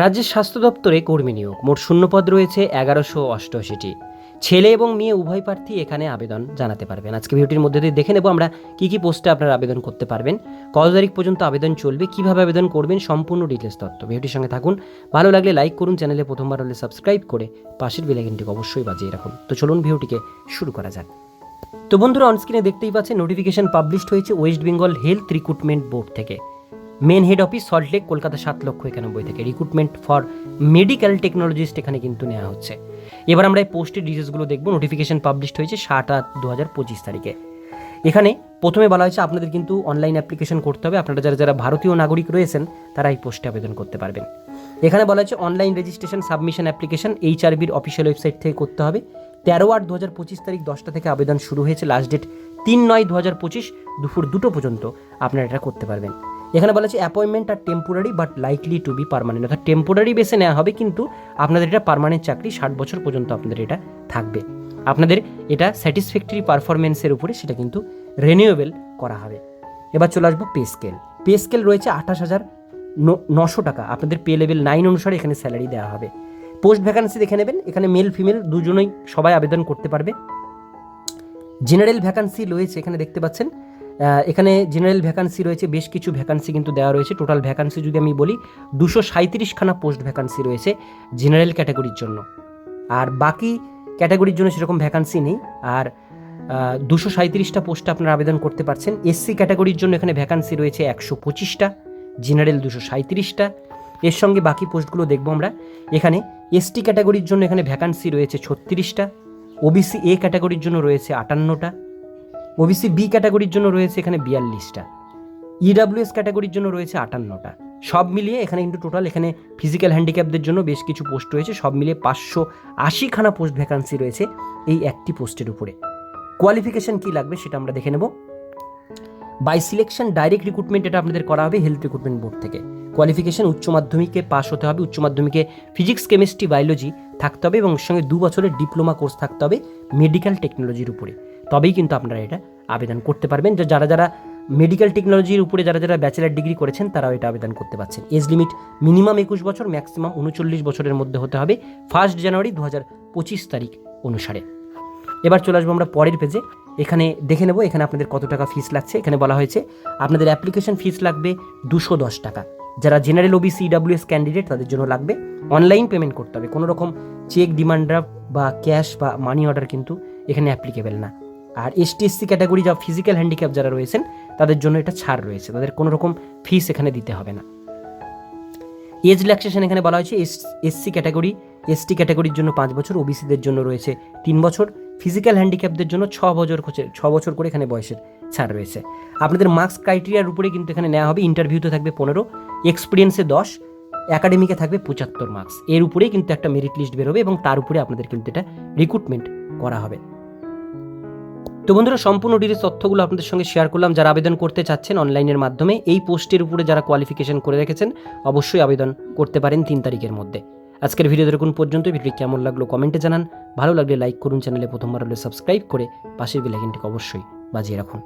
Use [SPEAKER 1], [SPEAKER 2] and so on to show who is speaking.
[SPEAKER 1] রাজ্যের স্বাস্থ্য দপ্তরে কর্মী নিয়োগ। মোট শূন্যপদ রয়েছে এগারোশো অষ্টআশিটি। ছেলে এবং মেয়ে উভয় প্রার্থী এখানে আবেদন জানাতে পারবেন। আজকে ভিডিওটির মধ্যে দিয়ে দেখে নেব আমরা কী কী পোস্টে আপনারা আবেদন করতে পারবেন, কত তারিখ পর্যন্ত আবেদন চলবে, কীভাবে আবেদন করবেন, সম্পূর্ণ ডিটেলস তথ্য। ভিডিওটির সঙ্গে থাকুন, ভালো লাগলে লাইক করুন চ্যানেলে প্রথমবার হলে সাবস্ক্রাইব করে পাশের বেলাইকনটিকে অবশ্যই বাজিয়ে রাখুন। তো চলুন ভিডিওটিকে শুরু করা যাক। তো বন্ধুরা অনস্ক্রিনে দেখতেই পাচ্ছেন নোটিফিকেশন পাবলিশড হয়েছে West Bengal health recruitment board থেকে। Main head office Saltlake Kolkata সাত লক্ষ একানব্বই থেকে। রিক্রুটমেন্ট ফর মেডিকেল টেকনোলজিস্ট এখানে কিন্তু নেওয়া হচ্ছে। এবার আমরা এই পোস্টের ডিটেলসগুলো দেখব। নোটিফিকেশন পাবলিশড হয়েছে সাত আট দু হাজার পঁচিশ তারিখে। এখানে প্রথমে বলা হয়েছে, আপনাদের কিন্তু অনলাইন অ্যাপ্লিকেশন করতে হবে। আপনারা যারা যারা ভারতীয় নাগরিক রয়েছেন, তারা এই পোস্টে আবেদন করতে পারবেন। এখানে বলা হয়েছে অনলাইন রেজিস্ট্রেশন সাবমিশন অ্যাপ্লিকেশন এইচআরবির অফিসিয়াল ওয়েবসাইট থেকে করতে হবে। তেরো আট দু হাজার পঁচিশ তারিখ দশটা থেকে আবেদন শুরু হয়েছে। লাস্ট ডেট তিন নয় দু হাজার পঁচিশ দুপুর দুটো পর্যন্ত আপনারা এটা করতে পারবেন। এখানে বলা হচ্ছে appointment R temporary but likely to be permanent অর্থাৎ টেম্পোরারি বেসে নেওয়া হবে, কিন্তু আপনাদের এটা পারমানেন্ট চাকরি ষাট বছর পর্যন্ত আপনাদের এটা থাকবে। আপনাদের এটা স্যাটিসফ্যাক্টরি পারফরমেন্সের উপরে সেটা কিন্তু রিনিউয়েবল করা হবে। এবার চলে আসব পে স্কেল পে স্কেল রয়েছে আঠাশ হাজার নশো টাকা। আপনাদের পে লেভেল নাইন অনুসারে এখানে স্যালারি দেওয়া হবে। পোস্ট ভ্যাকান্সি দেখে নেবেন, এখানে মেল ফিমেল দুজনেই সবাই আবেদন করতে পারবে। জেনারেল ভ্যাকান্সি রয়েছে, এখানে দেখতে পাচ্ছেন। এখানে জেনারেল ভ্যাকান্সি রয়েছে, বেশ কিছু ভ্যাকান্সি কিন্তু দেওয়া রয়েছে। টোটাল ভ্যাকান্সি যদি আমি বলি, দুশো সাঁত্রিশখানা পোস্ট ভ্যাকান্সি রয়েছে জেনারেল ক্যাটাগরির জন্য। আর বাকি ক্যাটাগরির জন্য সেরকম ভ্যাকান্সি নেই। আর দুশো সাঁত্রিশটা পোস্টে আপনারা আবেদন করতে পারছেন। এসসি ক্যাটাগরির জন্য এখানে ভ্যাকান্সি রয়েছে একশো পঁচিশটা জেনারেল দুশো সাঁত্রিশটা এর সঙ্গে বাকি পোস্টগুলো দেখব আমরা। এখানে এসটি ক্যাটাগরির জন্য এখানে ভ্যাকান্সি রয়েছে ছত্রিশটা ওবিসি এ ক্যাটাগরির জন্য রয়েছে আটান্নটা। ওবিসি বি ক্যাটাগরির জন্য রয়েছে এখানে বিয়াল্লিশটা। ইডাব্লিউএস ক্যাটাগরির জন্য রয়েছে আটান্নটা। সব মিলিয়ে এখানে কিন্তু টোটাল এখানে ফিজিক্যাল হ্যান্ডিক্যাপদের জন্য বেশ কিছু পোস্ট রয়েছে। সব মিলিয়ে পাঁচশো আশিখানা পোস্ট ভ্যাকান্সি রয়েছে এই একটি পোস্টের উপরে। কোয়ালিফিকেশন কী লাগবে সেটা আমরা দেখে নেব। বাই সিলেকশন ডাইরেক্ট রিক্রুটমেন্ট এটা আপনাদের করা হবে হেলথ রিক্রুটমেন্ট বোর্ড থেকে। কোয়ালিফিকেশন উচ্চ মাধ্যমিকে পাস হতে হবে। উচ্চ মাধ্যমিকে ফিজিক্স কেমিস্ট্রি বায়োলজি থাকতে হবে এবং সঙ্গে দু বছরের ডিপ্লোমা কোর্স থাকতে হবে মেডিকেল টেকনোলজির উপরে। তবেই কিন্তু আপনারা এটা আবেদন করতে পারবেন। যারা যারা মেডিকেল টেকনোলজির উপরে যারা যারা ব্যাচেলার ডিগ্রি করেছেন, তারাও এটা আবেদন করতে পারছেন। এজ লিমিট মিনিমাম একুশ বছর ম্যাক্সিমাম উনচল্লিশ বছরের মধ্যে হতে হবে ফার্স্ট জানুয়ারি দু হাজার পঁচিশ তারিখ অনুসারে। এবার চলে আসব আমরা পরের পেজে এখানে দেখে নেব, এখানে আপনাদের কত টাকা ফিস লাগছে। এখানে বলা হয়েছে, আপনাদের অ্যাপ্লিকেশন ফিস লাগবে দুশো দশ টাকা। যারা জেনারেল ওবিসি ডাব্লিউএস ক্যান্ডিডেট তাদের জন্য লাগবে। অনলাইন পেমেন্ট করতে হবে। কোনো রকম চেক ডিমান্ড ড্রাফট বা ক্যাশ বা মানি অর্ডার কিন্তু এখানে অ্যাপ্লিকেবল না। আর এসটি এসসি ক্যাটাগরি যা ফিজিক্যাল হ্যান্ডিক্যাপ যারা রয়েছেন, তাদের জন্য এটা ছাড় রয়েছে। তাদের কোনো রকম ফিস এখানে দিতে হবে না। এজ রিল্যাক্সেশন এখানে বলা হয়েছে এস এসসি ক্যাটাগরি এসটি ক্যাটাগরির জন্য পাঁচ বছর ওবিসিদের জন্য রয়েছে তিন বছর। ফিজিক্যাল হ্যান্ডিক্যাপদের জন্য ছ বছর ছ বছর করে এখানে বয়সের ছাড় রয়েছে। আপনাদের মার্কস ক্রাইটেরিয়ার উপরে কিন্তু এখানে নেওয়া হবে ইন্টারভিউতে থাকবে পনেরো এক্সপিরিয়েন্সে দশ অ্যাকাডেমিকে থাকবে পঁচাত্তর মার্কস এর উপরেই কিন্তু একটা মেরিট লিস্ট বেরোবে এবং তার উপরে আপনাদের কিন্তু এটা রিক্রুটমেন্ট করা হবে। তো বন্ধুরা, সম্পূর্ণ ডিটেলস তথ্যগুলো আপনাদের সঙ্গে শেয়ার করলাম। যারা আবেদন করতে চাচ্ছেন অনলাইনের মাধ্যমে, এই পোস্টের উপরে যারা কোয়ালিফিকেশন করে রেখেছেন, অবশ্যই আবেদন করতে পারেন তিন তারিখের মধ্যে। আজকের ভিডিও দেখুন পর্যন্ত ভিডিও কেমন লাগল কমেন্টে জানান। ভালো লাগলে লাইক করুন চ্যানেলে প্রথমবার হলে সাবস্ক্রাইব করে পাশের বেলাইকনটিকে অবশ্যই বাজিয়ে রাখুন।